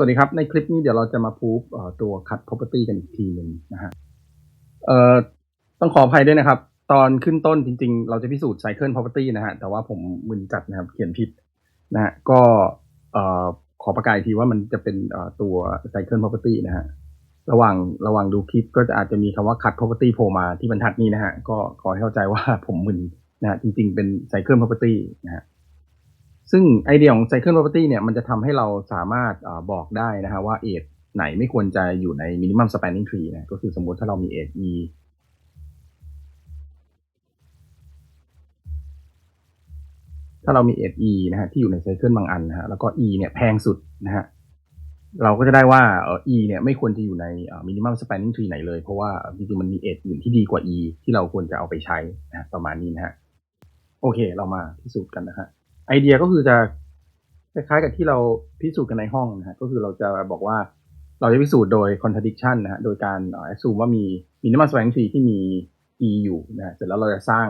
วัสดีครับ ในคลิปนี้เดี๋ยวเราจะมาพูฟตัว cut property กันอีกทีหนึ่งนะฮะเอ่อต้องขออภัยด้วยนะครับ ตอนขึ้นต้นจริงๆ เราจะพิสูจน์ cycle property นะฮะ แต่ว่าผมมึนจัดนะครับ เขียนผิดนะฮะ ก็เอ่อขอประกาศอีกทีว่ามันจะเป็นตัว cycle property นะฮะ ระหว่างระหว่างดูคลิปก็จะอาจจะมีคำว่า cut property โผล่มาที่บรรทัดนี้นะฮะ ก็ขอให้เข้าใจว่าผมมึนนะฮะ จริงๆ เป็น cycle property นะฮะ ซึ่งไอเดียของ Cycle Property เนี่ยมันจะทำให้เราสามารถอบอกได้นะฮะว่าเอทไหนไม่ควรจะอยู่ใน minimum spanning tree นะก็คือสมมติถ้าเรามีเอท e ถ้าเรามีเอท e นะฮะที่อยู่ใน Cycle บางอันนะฮะแล้วก็ e เนี่ยแพงสุดนะฮะเราก็จะได้ว่าเออ e เนี่ยไม่ควรจะอยู่ใน minimum spanning tree ไหนเลย เพราะว่าจริงๆมันมีเอทอื่นที่ดีกว่า e ที่เราควรจะเอาไปใช้นะะประมาณนี้นะฮะโอเค เรามาพิสูจน์กันนะฮะ ไอเดียก็คือจะคล้ายๆกับที่เราพิสูจน์กันในห้องนะฮะก็คือเราจะบอกว่าเราจะพิสูจน์โดย contradiction นะฮะโดยการอ่อ assume ว่ามี minimum spanning tree ที่มี e อยู่นะเสร็จแล้วเราจะสร้าง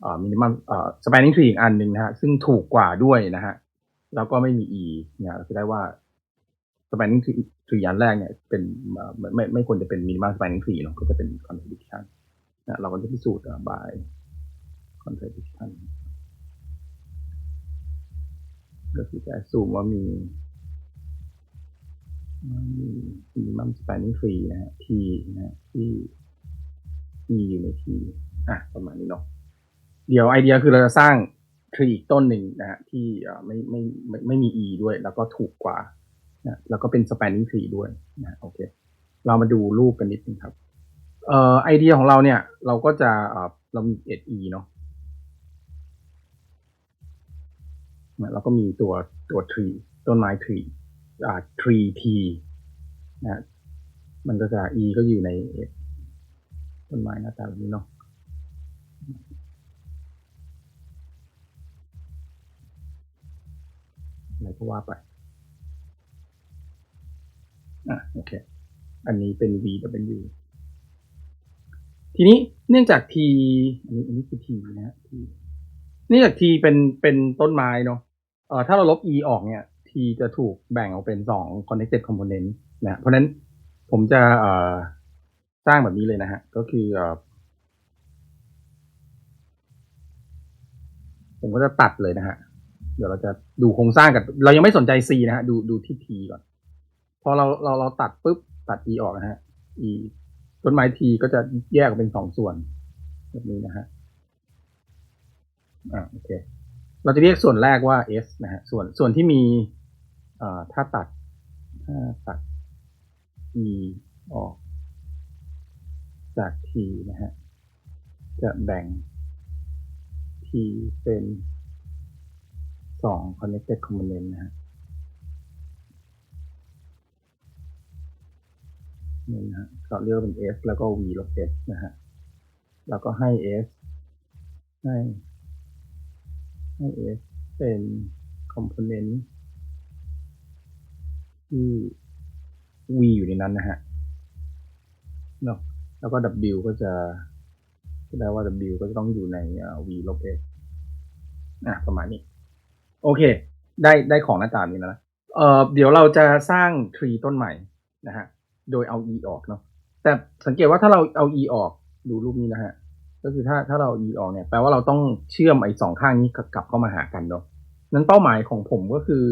เอ่อ minimum เอ่อ spanning tree อีกอันหนึ่งนะฮะซึ่งถูกกว่าด้วยนะฮะแล้วก็ไม่มี e เนี่ยเราจะได้ว่า spanning tree tree อันแรกเนี่ยเป็นไม่ไม่ไม่ควรจะเป็น minimum spanning tree เนาะก็จะเป็น contradiction นะเราก็จะพิสูจน์ by contradiction ก็คือจะ assume ว่ามีว่ามี minimum spanning tree นะฮะ t นะฮะที่ e อยู่ใน t อะประมาณนี้เนาะเดี๋ยวไอเดียคือเราจะสร้าง tree อีกต้นหนึ่งนะฮะที่อ่อไม่ไม่ไม่ไม่มี e ด้วย แล้วก็ถูกกว่านะแล้วก็เป็น spanning tree ด้วยนะโอเค เรามาดูรูปกันนิดนึงครับเอ่อไอเดียของเราเนี่ย เราก็จะเอ่อเรามี e เนาะ นะแล้วก็มีตัวตัว tree ต้นไม้ tree อ่า tree t นะมันก็จะ e ก็อยู่ในต้นไม้หน้าตาแบบนี้เนาะอะไรก็ว่าไปอะโอเค อันนี้เป็น v w ทีนี้เนื่องจาก t อันนี้อันนี้คือ t นะฮะ t นื่จาก t เป็นเป็นต้นไม้เนาะเอ่อถ้าเราลบ e ออกเนี่ย t จะถูกแบ่งออกเป็นสอง connected component นะเพราะฉะนั้นผมจะเอ่อสร้างแบบนี้เลยนะฮะ ก็คือเอ่อผมก็จะตัดเลยนะฮะ เดี๋ยวเราจะดูโครงสร้างกับ เรายังไม่สนใจ c นะฮะ ดูดูที่ t ก่อน พอเราเราเราตัดปุ๊บ ตัด e ออกนะฮะ e ต้นไม้ t ก็จะแยกออกเป็นสองส่วน แบบนี้นะฮะ อ่าโอเค เราจะเรียกส่วนแรกว่า s นะฮะ ส่วนส่วนที่มีอ่อถ้าตัดถ้าตัด e ออก จาก t นะฮะ จะแบ่ง t เป็นสอง connected component นะฮะนี่นะฮะก็เรียกว่าเป็น s แล้วก็ v ลบ s นะฮะ แล้วก็ให้ s ให้ ให้ s เป็น component ที่ v อยู่ในนั้นนะฮะเนาะแล้วก็ w ก็จะแปลว่า w ก็จะต้องอยู่ใน v ลบ s อะประมาณนี้ โอเค ได้ได้ของหน้าตานี้แล้วนะเอ่อเดี๋ยวเราจะสร้าง tree ต้นใหม่นะฮะ โดยเอา e ออกเนาะแต่สังเกตว่าถ้าเราเอา e ออกดูรูปนี้นะฮะ ก็คือถ้าถ้าเรา e ออกเนี่ยแปลว่าเราต้องเชื่อมไอ้สองข้างนี้กลับเข้ามาหากันเนาะนั้นเป้าหมายของผมก็คือ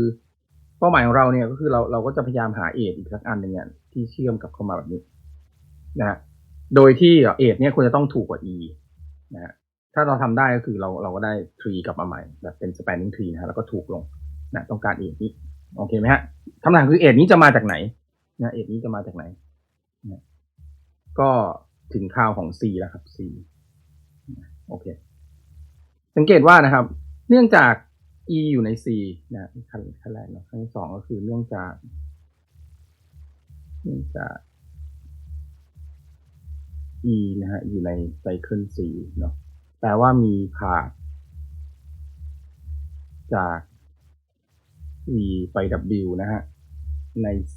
เป้าหมายของเราเนี่ยก็คือเราเราก็จะพยายามหาเอทอีกสักอันหนึ่งเนี่ยที่เชื่อมกลับเข้ามาแบบนี้นะฮะโดยที่เอทเนี่ยควรจะต้องถูกกว่า e นะฮะถ้าเราทำได้ก็คือเราเราก็ได้ tree กลับมาใหม่ แบบเป็น spanning tree นะฮะแล้วก็ถูกลงนะต้องการเอทนี้โอเคไหมฮะคำถามคือเอทนี้จะมาจากไหนนะเอทนี้จะมาจากไหนนะก็ถึงคราวของ c แล้วครับ c โอเค สังเกตว่านะครับ เนื่องจาก e อยู่ใน c นะขั้นขั้นแรกนะขั้นที่สองก็คือเนื่องจาก เนื่องจาก e นะฮะอยู่ในไซเคิล c เนาะแปลว่ามีผ่าจาก v ไป w นะฮะใน c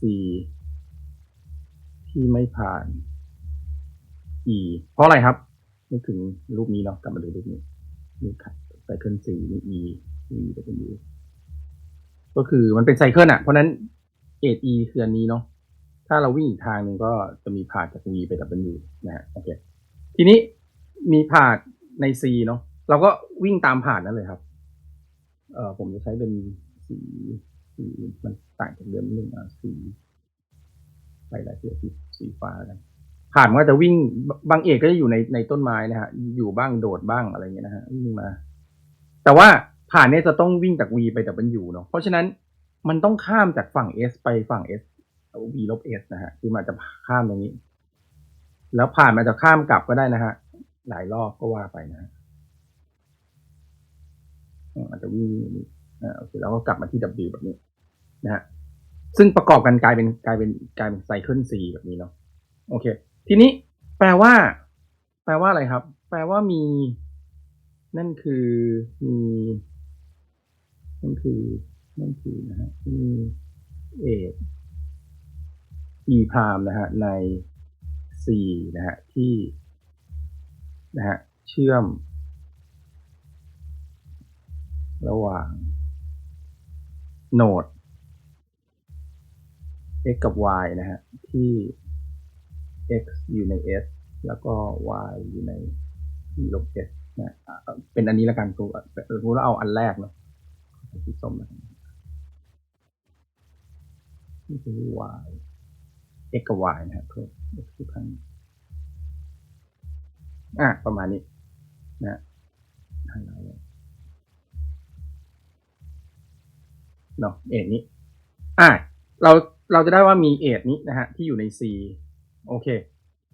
ที่ไม่ผ่าน e เพราะอะไรครับ นึกถึงรูปนี้เนาะกลับมาดูรูปนี้นี่ครับไซเคิล c นี่ e e w ก็คือมันเป็นไซเคิลอะ เพราะนั้นเอท e คืออันนี้เนาะถ้าเราวิ่งอีกทางหนึ่งก็จะมีผ่านจาก v ไป w นะฮะโอเคทีนี้มีผ่านใน c เนาะเราก็วิ่งตามผ่านนั่นเลยครับ เอ่อผมจะใช้เป็นสีสีมันต่างจากเดิมนิดนึงอะสีไปหลายสีสีสีฟ้ากัน ผ่านมันก็จะวิ่งบางเอกก็จะอยู่ในในต้นไม้นะฮะอยู่บ้างโดดบ้างอะไรเงี้ยนะฮะวิ่งมา แต่ว่าผ่านเนี่ยจะต้องวิ่งจาก V ไป W เนาะเพราะฉะนั้นมันต้องข้ามจากฝั่ง S ไปฝั่ง S V ลบ S นะฮะคือมันจะข้ามตรงนี้ แล้วผ่านมันจะข้ามกลับก็ได้นะฮะหลายรอบก็ว่าไปนะฮะอืมอาจจะวิ่งอย่างนี้อ่าโอเคแล้วก็กลับมาที่ W แบบนี้นะฮะซึ่งประกอบกันกลายเป็นกลายเป็นกลายเป็นไซเคิล C แบบนี้เนาะโอเค ทีนี้แปลว่า แปลว่าอะไรครับ แปลว่ามี นั่นคือมีนั่นคือนั่นคือนะฮะมีเอกอีพามนะฮะใน C นะฮะที่นะฮะเชื่อม ระหว่างโนด x กับ y นะฮะที่ x อยู่ใน s แล้วก็ y อยู่ใน e ลบ s นะอะเป็นอันนี้แล้วกันครูครูแล้วเอาอันแรกเนาะสีส้มแล้วกันนี่คือ y x กับ y นะฮะเพิ่ม x ทุกครั้งอะประมาณนี้นะฮะเนาะเอกนี้อะเราเราจะได้ว่ามีเอทนี้นะฮะที่อยู่ใน C โอเค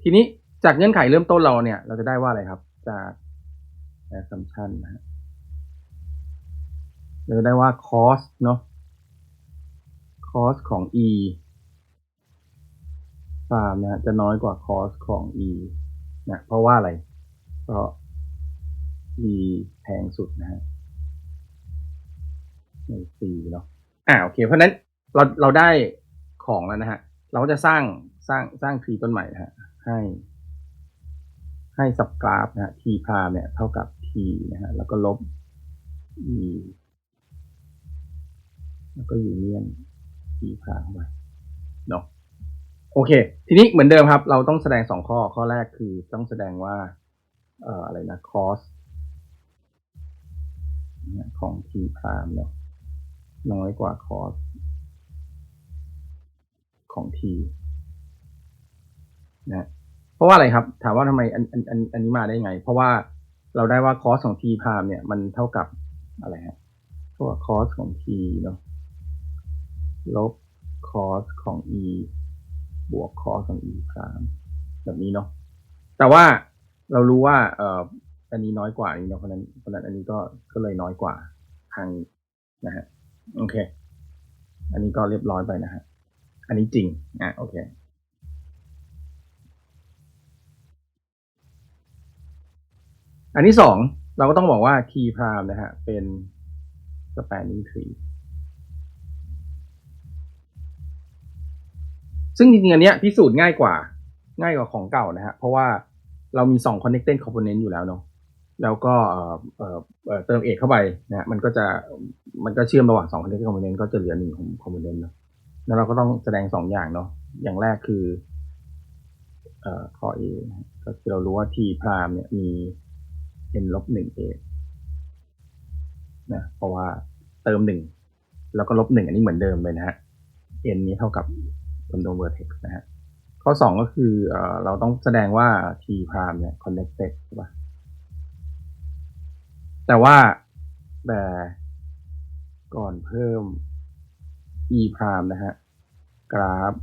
ทีนี้จากเงื่อนไขเริ่มต้นเราเนี่ย เราจะได้ว่าอะไรครับ จาก assumption นะฮะเราจะได้ว่า cos เนาะ cos ของ e ฟาร์มนะจะน้อยกว่า cos ของ e นะเพราะว่าอะไร เพราะ e แพงสุดนะฮะใน c เนาะอ่าโอเค เพราะฉะนั้นเราเราได้ของแล้วนะฮะ เราก็จะสร้าง สร้างสร้างทีต้นใหม่ฮะให้ ให้สับกราฟนะฮะ t พาเนี่ยเท่ากับ t นะฮะแล้วก็ลบ e แล้วก็ยูเนียน t พาเข้าไปเนาะโอเค ทีนี้เหมือนเดิมครับ เราต้องแสดงสองข้อข้อแรกคือต้องแสดงว่า เอ่ออะไรนะ cos เนี่ยของ t พามเนาะน้อยกว่า cos ของ t นะเพราะว่าอะไรครับ ถามว่าทำไมอันอันอันอันนี้มาได้ไง เพราะว่าเราได้ว่า cos ของ t พามเนี่ย มันเท่ากับอะไรฮะเท่ากับ cos ของ t เนาะลบ cos ของ e บวก cos ของ e พามแบบนี้เนาะแต่ว่าเรารู้ว่า เอ่ออันนี้น้อยกว่าอันนี้เนาะเพราะนั้นเพราะฉะนั้นอันนี้ก็ก็เลยน้อยกว่าทางนะฮะโอเค อันนี้ก็เรียบร้อยไปนะฮะอันนี้จริงอะโอเค อันที่สองเราก็ต้องบอกว่า t prime นะฮะเป็น spanning tree ซึ่งจริงๆอันเนี้ยพิสูจน์ง่ายกว่า ง่ายกว่าของเก่านะฮะเพราะว่าเรามีสอง connected component อยู่แล้วเนาะแล้วก็เอ่อเอ่อเอ่อเติมเอกเข้าไปนะฮะมันก็จะมันก็เชื่อมระหว่างสอง connected component ก็จะเหลือหนึ่ง component เนาะแล้วเราก็ต้องแสดงสองอย่างเนาะอย่างแรกคือเอ่อข้อ A นะก็คือเรารู้ว่า t prime เนี่ยมี n ลบหนึ่ง a นะเพราะว่าเติมหนึ่งแล้วก็ลบหนึ่งอันนี้เหมือนเดิมเลยนะฮะ n นี้เท่ากับจำนวน vertex นะฮะ ข้อสองก็คือเอเราต้องแสดงว่า t prime เนี่ย connected ใช่ปะแต่ว่าแต่ก่อนเพิ่ม e prime นะฮะ กราฟ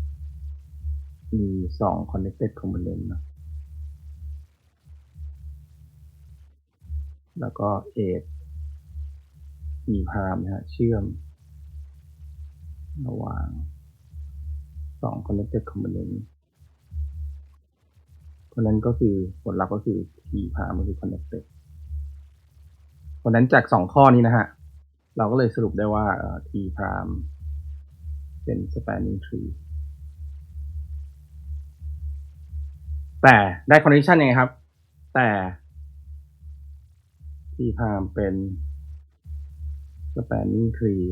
มีสอง connected component เนะ แล้วก็ edge e prime นะฮะเชื่อม ระหว่างสอง connected component เพราะนั้นก็คือผลลัพธ์ก็คือ t prime ก็คือ connected เพราะนั้นจากสองข้อนี้นะฮะ เราก็เลยสรุปได้ว่า t prime เป็น spanning tree แต่ได้ condition ยังไงครับ แต่ t prime เป็น spanning tree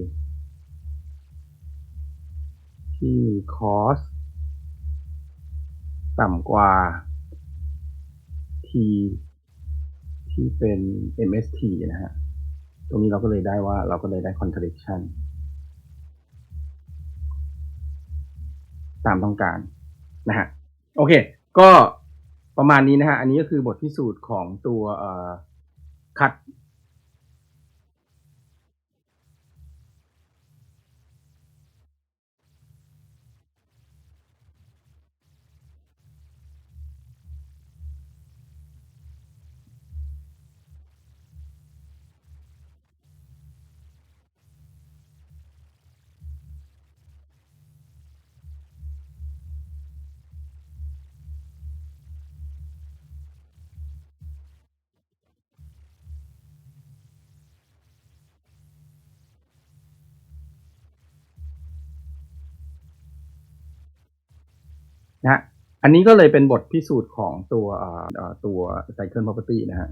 ที่ที่มี cost ต่ำกว่า t ที่เป็น MST นะฮะ ตรงนี้เราก็เลยได้ว่าเราก็เลยได้ contradiction ตามต้องการนะฮะ โอเค ก็ประมาณนี้นะฮะ อันนี้ก็คือบทพิสูจน์ของตัวเอ่อ ขัด นะฮะอันนี้ก็เลยเป็นบทพิสูจน์ของตัวตัว cycle property นะฮะ